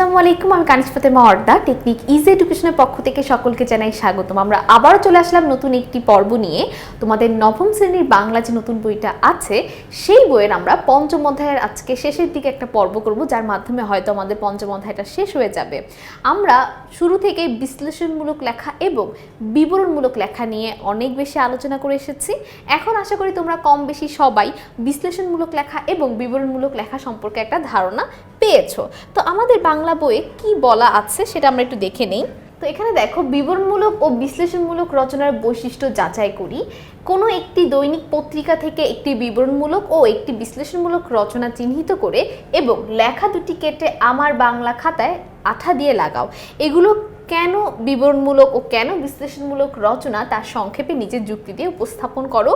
আসসালামু আলাইকুম, আমি কানিস ফাতেমা অর্দা টেকনিক ইজি এডুকেশনের পক্ষ থেকে সকলকে জানাই স্বাগতম। আমরা আবারও চলে আসলাম নতুন একটি পর্ব নিয়ে। তোমাদের নবম শ্রেণির বাংলা যে নতুন বইটা আছে, সেই বইয়ের আমরা পঞ্চম অধ্যায়ের আজকে শেষের দিকে একটা পর্ব করব, যার মাধ্যমে হয়তো আমাদের পঞ্চম অধ্যায়টা শেষ হয়ে যাবে। আমরা শুরু থেকে বিশ্লেষণমূলক লেখা এবং বিবরণমূলক লেখা নিয়ে অনেক বেশি আলোচনা করে এসেছি। এখন আশা করি তোমরা কম বেশি সবাই বিশ্লেষণমূলক লেখা এবং বিবরণমূলক লেখা সম্পর্কে একটা ধারণা পেয়েছ? তো আমাদের বাংলা বইয়ে কি বলা আছে সেটা আমরা একটু দেখে নিই। তো এখানে দেখো, বিবরণমূলক ও বিশ্লেষণমূলক রচনার বৈশিষ্ট্য যাচাই করি। কোনো একটি দৈনিক পত্রিকা থেকে একটি বিবরণমূলক ও একটি বিশ্লেষণমূলক রচনা চিহ্নিত করে এবং লেখা দুটি কেটে আমার বাংলা খাতায় আঠা দিয়ে লাগাও। এগুলো কেন বিবরণমূলক ও কেন বিশ্লেষণমূলক রচনা তার সংক্ষেপে নিজের যুক্তি দিয়ে উপস্থাপন করো।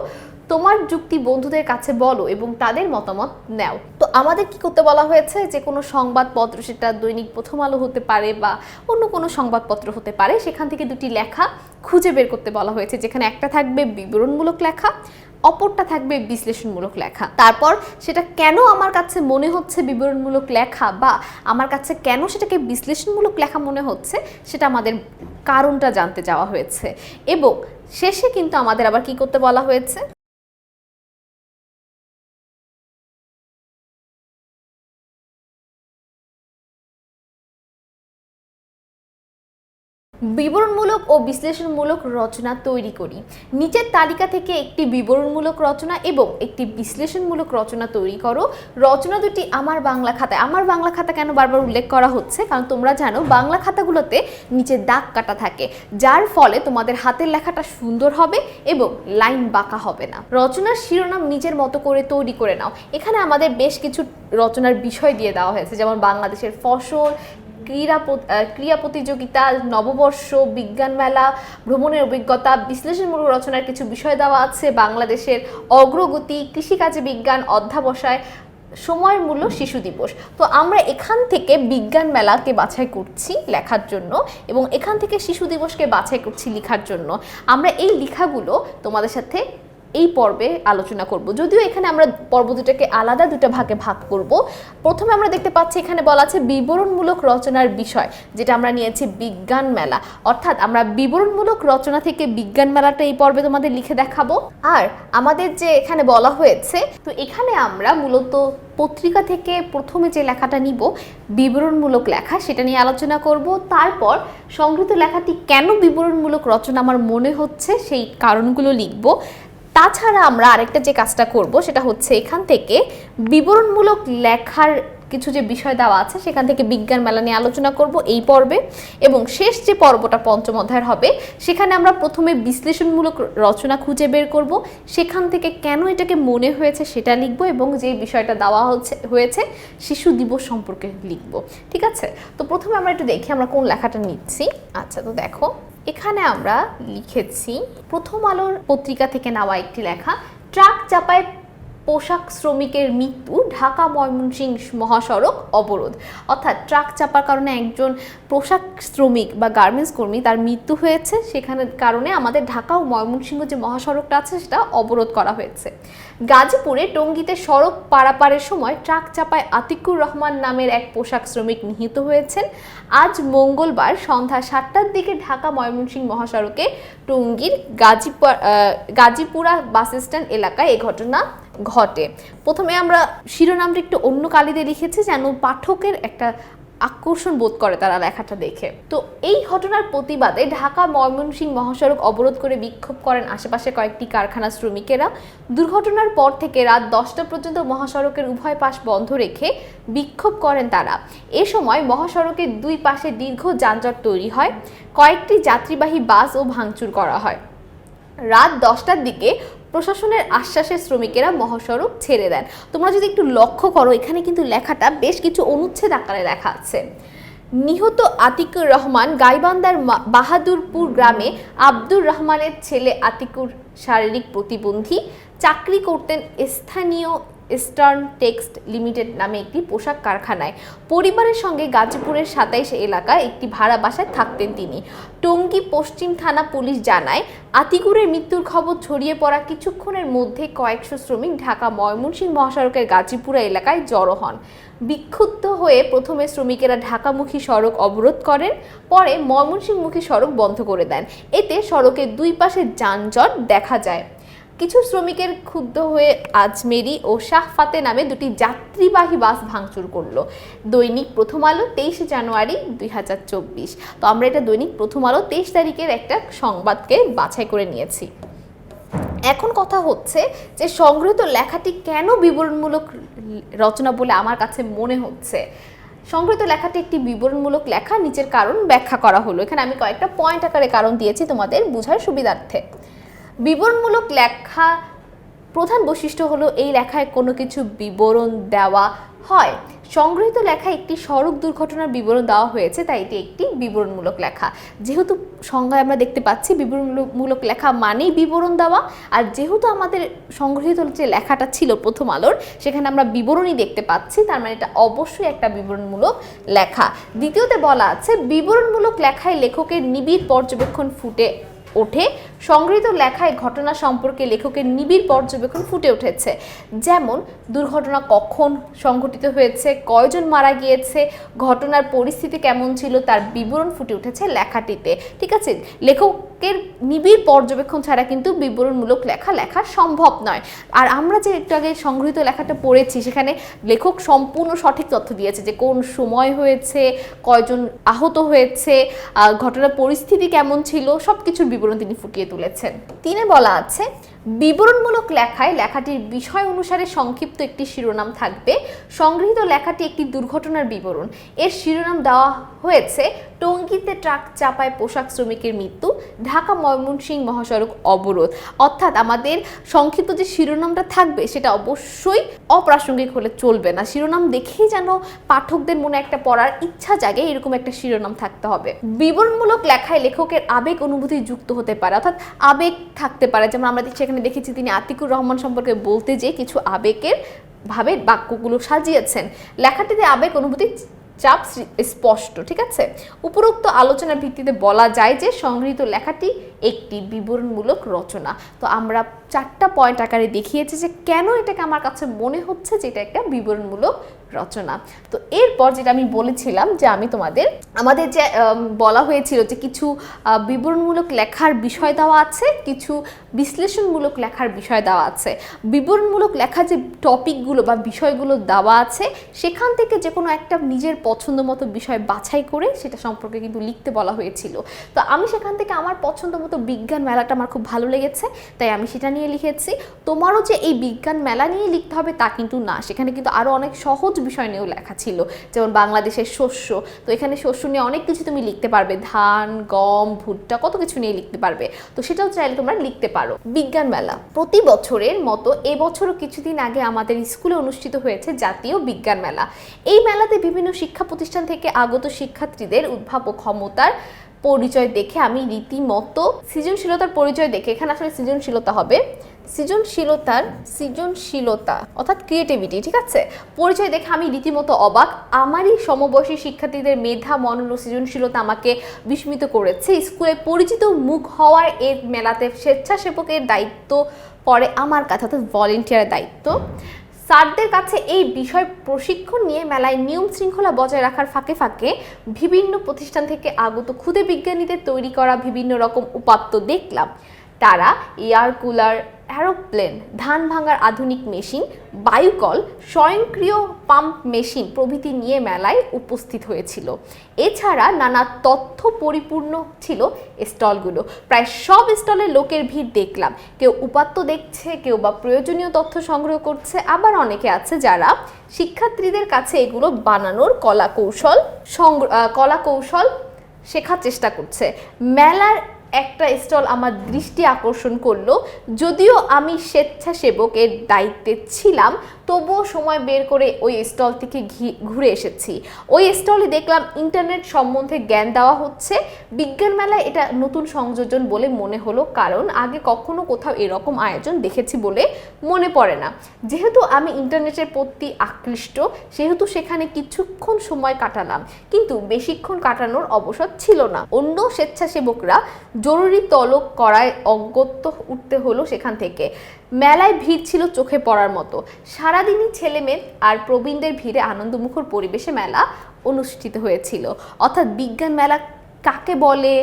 তোমার যুক্তি বন্ধুদের কাছে বলো এবং তাদের মতামত নাও। তো আমাদের কি করতে বলা হয়েছে? যে কোনো সংবাদপত্র সেটা দৈনিক প্রথম আলো হতে পারে বা অন্য কোনো সংবাদপত্র হতে পারে, সেখান থেকে দুটি লেখা খুঁজে বের করতে বলা হয়েছে, যেখানে একটা থাকবে বিবরণমূলক লেখা, অপরটা থাকবে বিশ্লেষণমূলক লেখা। তারপর সেটা কেন আমার কাছে মনে হচ্ছে বিবরণমূলক লেখা বা আমার কাছে কেন সেটাকে বিশ্লেষণমূলক লেখা মনে হচ্ছে, সেটা আমাদের কারণটা জানতে যাওয়া হয়েছে। এবং শেষে কিন্তু আমাদের আবার কি করতে বলা হয়েছে? বিবরণমূলক ও বিশ্লেষণমূলক রচনা তৈরি করি। নিচের তালিকা থেকে একটি বিবরণমূলক রচনা এবং একটি বিশ্লেষণমূলক রচনা তৈরি করো। রচনা দুটি আমার বাংলা খাতায়। আমার বাংলা খাতা কেন বারবার উল্লেখ করা হচ্ছে? কারণ তোমরা জানো, বাংলা খাতাগুলোতে নিচে দাগ কাটা থাকে, যার ফলে তোমাদের হাতের লেখাটা সুন্দর হবে এবং লাইন বাঁকা হবে না। রচনার শিরোনাম নিজের মতো করে তৈরি করে নাও। এখানে আমাদের বেশ কিছু রচনার বিষয় দিয়ে দেওয়া হয়েছে, যেমন বাংলাদেশের ফসল ক্রীড়া ক্রীড়া প্রতিযোগিতা, নববর্ষ, বিজ্ঞান মেলা, ভ্রমণের অভিজ্ঞতা বিশ্লেষণমূলক রচনার কিছু বিষয় দেওয়া আছে বাংলাদেশের অগ্রগতি, কৃষিকাজে বিজ্ঞান অধ্যাবসায়, সময়ের মূল্য শিশু দিবস। তো আমরা এখান থেকে বিজ্ঞান মেলাকে বাছাই করছি লেখার জন্য এবং এখান থেকে শিশু দিবসকে বাছাই করছি লেখার জন্য। আমরা এই লেখাগুলো তোমাদের সাথে এই পর্বে আলোচনা করব। যদিও এখানে আমরা পর্ব দুটাকে আলাদা দুটো ভাগে ভাগ করব। প্রথমে আমরা দেখতে পাচ্ছি এখানে বলা আছে বিবরণমূলক রচনার বিষয়, যেটা আমরা নিয়েছি বিজ্ঞান মেলা। অর্থাৎ আমরা বিবরণমূলক রচনা থেকে বিজ্ঞান মেলাটা এই পর্বে তোমাদের লিখে দেখাবো। আর আমাদের যে এখানে বলা হয়েছে, তো এখানে আমরা মূলত পত্রিকা থেকে প্রথমে যে লেখাটা নিব, বিবরণমূলক লেখা, সেটা নিয়ে আলোচনা করব। তারপর সংগৃহীত লেখাটি কেন বিবরণমূলক রচনা আমার মনে হচ্ছে, সেই কারণগুলো লিখব। তাছাড়া আমরা আরেকটা যে কাজটা করব সেটা হচ্ছে এখান থেকে বিবরণমূলক লেখার কিছু যে বিষয় দেওয়া আছে, সেখান থেকে বিজ্ঞান মেলা নিয়ে আলোচনা করব এই পর্বে। এবং শেষ যে পর্বটা পঞ্চম অধ্যায়ের হবে, সেখানে আমরা প্রথমে বিশ্লেষণমূলক রচনা খুঁজে বের করব। সেখান থেকে কেন এটাকে মনে হয়েছে সেটা লিখব এবং যে বিষয়টা দেওয়া হচ্ছে, হয়েছে, শিশু দিবস সম্পর্কে লিখব। ঠিক আছে? তো প্রথমে আমরা একটু দেখি আমরা কোন লেখাটা নিচ্ছি। আচ্ছা তো দেখো, এখানে আমরা লিখেছি, প্রথম আলোর পত্রিকা থেকে নেওয়া একটি লেখা, ট্রাক চাপায় পোশাক শ্রমিকের মৃত্যু, ঢাকা ময়মনসিংহ মহাসড়ক অবরোধ। অর্থাৎ ট্রাক চাপার কারণে একজন পোশাক শ্রমিক বা গার্মেন্টস কর্মী তার মৃত্যু হয়েছে। সেখানে কারণে আমাদের ঢাকা ও ময়মনসিংহ যে মহাসড়কটা আছে, সেটা অবরোধ করা হয়েছে। গাজীপুরে টঙ্গীতে সড়ক পারাপারের সময় ট্রাক চাপায় আতিকুর রহমান নামের এক পোশাক শ্রমিক নিহত হয়েছেন। আজ মঙ্গলবার সন্ধ্যা সাতটার দিকে ঢাকা ময়মনসিংহ মহাসড়কে টঙ্গীর গাজীপুর গাজীপুরা বাস স্ট্যান্ড এলাকায় এ ঘটনা ঘটে। প্রথমে আমরা শিরোনামটা একটু অন্য কালিতে লিখেছি, যেন পাঠকের একটা আকর্ষণ বোধ করে তারা লেখাটা দেখে। তো এই ঘটনার প্রতিবাদে ঢাকা ময়মনসিংহ মহাসড়ক অবরোধ করে বিক্ষোভ করেন আশেপাশে কয়েকটি কারখানা শ্রমিকেরা। দুর্ঘটনার পর থেকে রাত দশটা পর্যন্ত মহাসড়কের উভয় পাশ বন্ধ রেখে বিক্ষোভ করেন তারা। এ সময় মহাসড়কের দুই পাশে দীর্ঘ যানজট তৈরি হয়। কয়েকটি যাত্রীবাহী বাসও ভাঙচুর করা হয়। রাত দশটার দিকে প্রশাসনের আশ্বাসে শ্রমিকেরা মহাসড়ক ছেড়ে দেন। তোমরা যদি একটু লক্ষ্য করো, এখানে কিন্তু লেখাটা বেশ কিছু অনুচ্ছেদ আকারে লেখা আছে। নিহত আতিকুর রহমান গাইবান্দার বাহাদুরপুর গ্রামে আব্দুর রহমানের ছেলে আতিকুর শারীরিক প্রতিবন্ধী চাকরি করতেন স্থানীয় ইস্টার্ন টেক্সট লিমিটেড নামে একটি পোশাক কারখানায়। পরিবারের সঙ্গে গাজীপুরের সাতাইশ এলাকায় একটি ভাড়া বাসায় থাকতেন তিনি। টঙ্গী পশ্চিম থানা পুলিশ জানায়, আতিকুরের মৃত্যুর খবর ছড়িয়ে পড়া কিছুক্ষণের মধ্যে কয়েকশো শ্রমিক ঢাকা ময়মনসিংহ মহাসড়কের গাজীপুরা এলাকায় জড়ো হন। বিক্ষুব্ধ হয়ে প্রথমে শ্রমিকেরা ঢাকামুখী সড়ক অবরোধ করেন, পরে ময়মনসিংহমুখী সড়ক বন্ধ করে দেন। এতে সড়কের দুই পাশে যানজট দেখা যায়। কিছু শ্রমিকের ক্ষুব্ধ হয়ে আজমেরি ও শাহফাতে নামে দুটি যাত্রীবাহী বাস ভাঙচুর করল। দৈনিক প্রথম আলো তেইশে জানুয়ারি দুই হাজার চব্বিশ। তো আমরা এটা দৈনিক প্রথম আলো তেইশ তারিখের একটা সংবাদকে বাছাই করে নিয়েছি। এখন কথা হচ্ছে যে সংগৃহীত লেখাটি কেন বিবরণমূলক রচনা বলে আমার কাছে মনে হচ্ছে? সংগৃহীত লেখাটি একটি বিবরণমূলক লেখা, নিচের কারণ ব্যাখ্যা করা হলো। এখানে আমি কয়েকটা পয়েন্ট আকারে কারণ দিয়েছি তোমাদের বোঝার সুবিধার্থে। বিবরণমূলক লেখা প্রধান বৈশিষ্ট্য হলো এই লেখায় কোনো কিছু বিবরণ দেওয়া হয়। সংগৃহীত লেখা একটি সড়ক দুর্ঘটনার বিবরণ দেওয়া হয়েছে, তাই এটি একটি বিবরণমূলক লেখা। যেহেতু সংজ্ঞায় আমরা দেখতে পাচ্ছি বিবরণমূলক লেখা মানেই বিবরণ দেওয়া, আর যেহেতু আমাদের সংগৃহীত যে লেখাটা ছিল প্রথম আলোর, সেখানে আমরা বিবরণই দেখতে পাচ্ছি, তার মানে এটা অবশ্যই একটা বিবরণমূলক লেখা। দ্বিতীয়তে বলা আছে, বিবরণমূলক লেখায় লেখকের নিবিড় পর্যবেক্ষণ ফুটে ওঠে। সংগৃহীত লেখায় ঘটনা সম্পর্কে লেখকের নিবিড় পর্যবেক্ষণ ফুটে উঠেছে। যেমন, দুর্ঘটনা কখন সংঘটিত হয়েছে, কয়জন মারা গিয়েছে, ঘটনার পরিস্থিতি কেমন ছিল, তার বিবরণ ফুটে উঠেছে লেখাটিতে। ঠিক আছে? লেখকের নিবিড় পর্যবেক্ষণ ছাড়া কিন্তু বিবরণমূলক লেখা লেখা সম্ভব নয়। আর আমরা যে একটু আগে সংগৃহীত লেখাটা পড়েছি, সেখানে লেখক সম্পূর্ণ সঠিক তথ্য দিয়েছে যে কোন সময় হয়েছে, কয়জন আহত হয়েছে ঘটনার পরিস্থিতি কেমন ছিল সব কিছুর বিবরণ তিনি ফুটিয়ে তুলেছেন। তিনি বলা আছে বিবরণমূলক লেখায় লেখাটির বিষয় অনুসারে সংক্ষিপ্ত একটি শিরোনাম থাকবে। সংগৃহীত লেখাটি একটি দুর্ঘটনার বিবরণ। এর শিরোনাম দেওয়া হয়েছে, টঙ্গীতে ট্রাক চাপায় পোশাক শ্রমিকের মৃত্যু, ঢাকা ময়মনসিংহ মহাসড়ক অবরোধ। অর্থাৎ আমাদের সংক্ষিপ্ত যে শিরোনামটা থাকবে, সেটা অবশ্যই অপ্রাসঙ্গিক হলে চলবে না। শিরোনাম দেখেই যেন পাঠকদের মনে একটা পড়ার ইচ্ছা জাগে, এরকম একটা শিরোনাম থাকতে হবে। বিবরণমূলক লেখায় লেখকের আবেগ অনুভূতি যুক্ত হতে পারে, অর্থাৎ আবেগ থাকতে পারে। যেমন আমরা সেখানে দেখেছি তিনি আতিকুর রহমান সম্পর্কে বলতে যে কিছু আবেগের ভাবে বাক্যগুলো সাজিয়েছেন। লেখাটিতে আবেগ অনুভূতি চাপ স্পষ্ট, ঠিক আছে? উপরোক্ত আলোচনার ভিত্তিতে বলা যায় যে সংগৃহীত লেখাটি একটি বিবরণমূলক রচনা। তো আমরা চারটা পয়েন্ট আকারে দেখিয়েছি যে কেন এটাকে আমার কাছে মনে হচ্ছে যে এটা একটা বিবরণমূলক রচনা। তো এরপর যেটা আমি বলেছিলাম যে আমি তোমাদের, আমাদের যে বলা হয়েছিল যে কিছু বিবরণমূলক লেখার বিষয় দেওয়া আছে, কিছু বিশ্লেষণমূলক লেখার বিষয় দেওয়া আছে। বিবরণমূলক লেখা যে টপিকগুলো বা বিষয়গুলো দেওয়া আছে, সেখান থেকে যে কোনো একটা নিজের পছন্দ মতো বিষয় বাছাই করে সেটা সম্পর্কে কিন্তু লিখতে বলা হয়েছিল। তো আমি সেখান থেকে আমার পছন্দ মতো বিজ্ঞান মেলাটা আমার খুব ভালো লেগেছে, তাই আমি সেটা নিয়ে লিখেছি। তোমারও যে এই বিজ্ঞান মেলা নিয়ে লিখতে হবে তা কিন্তু না। সেখানে কিন্তু আরও অনেক সহজ বিষয় নিয়েও লেখা ছিল, যেমন বাংলাদেশের শস্য। তো এখানে শস্য নিয়ে অনেক কিছু তুমি লিখতে পারবে, ধান, গম, ভুট্টা, কত কিছু নিয়ে লিখতে পারবে। তো সেটাও চাইলে তোমরা লিখতে পারো। বিজ্ঞান মেলা। প্রতি বছরের মতো এবছরও কিছুদিন আগে আমাদের স্কুলে অনুষ্ঠিত হয়েছে জাতীয় বিজ্ঞান মেলা। এই মেলাতে বিভিন্ন শিক্ষা প্রতিষ্ঠান থেকে আগত শিক্ষার্থীদের উদ্ভাবক ক্ষমতার পরিচয় দেখে আমি রীতিমতো সৃজনশীলতার পরিচয় দেখে, এখানে আসলে সৃজনশীলতা হবে। সৃজনশীলতার সৃজনশীলতা, অর্থাৎ ক্রিয়েটিভিটি ঠিক আছে? পরিচয় দেখে আমি রীতিমতো অবাক। আমারই সমবয়সী শিক্ষার্থীদের মেধা মনন ও সৃজনশীলতা আমাকে বিস্মিত করেছে। স্কুলে পরিচিত মুখ হওয়ার এর মেলাতে স্বেচ্ছাসেবকের দায়িত্ব পরে আমার কাছে, অর্থাৎ ভলেন্টিয়ারের দায়িত্ব। স্যারদের কাছে এই বিষয় প্রশিক্ষণ নিয়ে মেলায় নিয়ম শৃঙ্খলা বজায় রাখার ফাঁকে ফাঁকে বিভিন্ন প্রতিষ্ঠান থেকে আগত ক্ষুদে বিজ্ঞানীদের তৈরি করা বিভিন্ন রকম উপাত্ত দেখলাম। তারা এয়ার কুলার অ্যারোপ্লেন ধান ভাঙার আধুনিক মেশিন, বায়ুকল, স্বয়ংক্রিয় পাম্প মেশিন প্রভৃতি নিয়ে মেলায় উপস্থিত হয়েছিল। এছাড়া নানা তথ্য পরিপূর্ণ ছিল স্টলগুলো। প্রায় সব স্টলে লোকের ভিড় দেখলাম। কেউ উপাত্ত দেখছে, কেউ বা প্রয়োজনীয় তথ্য সংগ্রহ করছে, আবার অনেকে আছে যারা শিক্ষার্থীদের কাছে এগুলো বানানোর কলা কৌশল কলা কৌশল শেখার চেষ্টা করছে। মেলার একটা স্টল আমার দৃষ্টি আকর্ষণ করল যদিও আমি স্বেচ্ছাসেবকের দায়িত্বে ছিলাম তবুও সময় বের করে ওই স্টলটিকে ঘি- ঘুরে এসেছি। ওই স্টলে দেখলাম ইন্টারনেট সম্বন্ধে জ্ঞান দেওয়া হচ্ছে। বিজ্ঞান মেলায় এটা নতুন সংযোজন বলে মনে হলো, কারণ আগে কখনো কোথাও এরকম আয়োজন দেখেছি বলে মনে পড়ে না। যেহেতু আমি ইন্টারনেটের প্রতি আকৃষ্ট, সেহেতু সেখানে কিছুক্ষণ সময় কাটালাম, কিন্তু বেশিক্ষণ কাটানোর অবসর ছিল না। অন্য স্বেচ্ছাসেবকরা জরুরি তলব করায় অজ্ঞত্য উঠতে হলো সেখান থেকে। মেলায় ভিড় ছিল চোখে পড়ার মতো। সারাদিনই ছেলে মেয়ে আর প্রবীণদের ভিড়ে আনন্দমুখর পরিবেশে মেলা অনুষ্ঠিত হয়েছিল। অর্থাৎ বিজ্ঞান মেলা কাকে বলে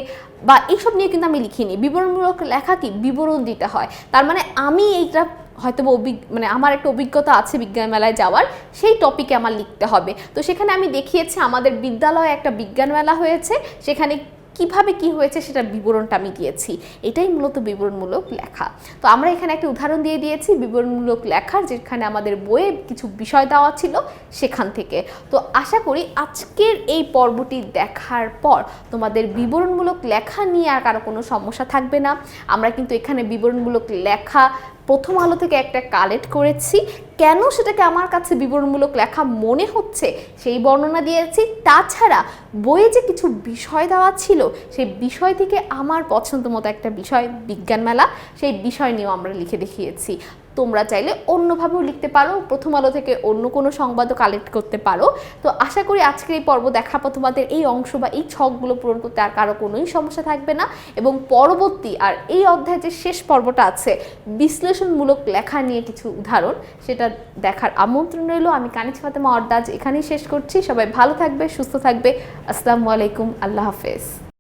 বা এইসব নিয়ে কিন্তু আমি লিখিনি। বিবরণমূলক লেখা কি? বিবরণ দিতে হয়। তার মানে আমি এইটা হয়তো অভিজ্ঞ মানে আমার একটা অভিজ্ঞতা আছে বিজ্ঞান মেলায় যাওয়ার। সেই টপিকে আমার লিখতে হবে। তো সেখানে আমি দেখিয়েছি আমাদের বিদ্যালয়ে একটা বিজ্ঞান মেলা হয়েছে। সেখানে কীভাবে কি হয়েছে সেটার বিবরণটা আমি দিয়েছি এটাই মূলত বিবরণমূলক লেখা। তো আমরা এখানে একটা উদাহরণ দিয়ে দিয়েছি, বিবরণমূলক লেখার যেখানে আমাদের বইয়ে কিছু বিষয় দেওয়া ছিল সেখান থেকে। তো আশা করি আজকের এই পর্বটি দেখার পর তোমাদের বিবরণমূলক লেখা নিয়ে আর কারও কোনো সমস্যা থাকবে না। আমরা কিন্তু এখানে বিবরণমূলক লেখা প্রথম আলো থেকে একটা কালেক্ট করেছি। কেন সেটাকে আমার কাছে বিবরণমূলক লেখা মনে হচ্ছে সেই বর্ণনা দিয়েছি। তাছাড়া বইয়ে যে কিছু বিষয় দেওয়া ছিল, সেই বিষয় থেকে আমার পছন্দ মতো একটা বিষয়, বিজ্ঞান মেলা, সেই বিষয় নিয়েও আমরা লিখে দেখিয়েছি। তোমরা চাইলে অন্যভাবেও লিখতে পারো, প্রথম আলো থেকে অন্য কোনো সংবাদও কালেক্ট করতে পারো। তো আশা করি আজকের এই পর্ব দেখার পর তোমাদের এই অংশ বা এই ছকগুলো পূরণ করতে আর কারও কোনোই সমস্যা থাকবে না। এবং পরবর্তী আর এই অধ্যায়ে যে শেষ পর্বটা আছে, বিশ্লেষণমূলক লেখা নিয়ে কিছু উদাহরণ, সেটা দেখার আমন্ত্রণ রইল। আমি কানিজ ফাতেমা অর্দাজ এখানেই শেষ করছি। সবাই ভালো থাকবে, সুস্থ থাকবে। আসসালামু আলাইকুম, আল্লাহ হাফেজ।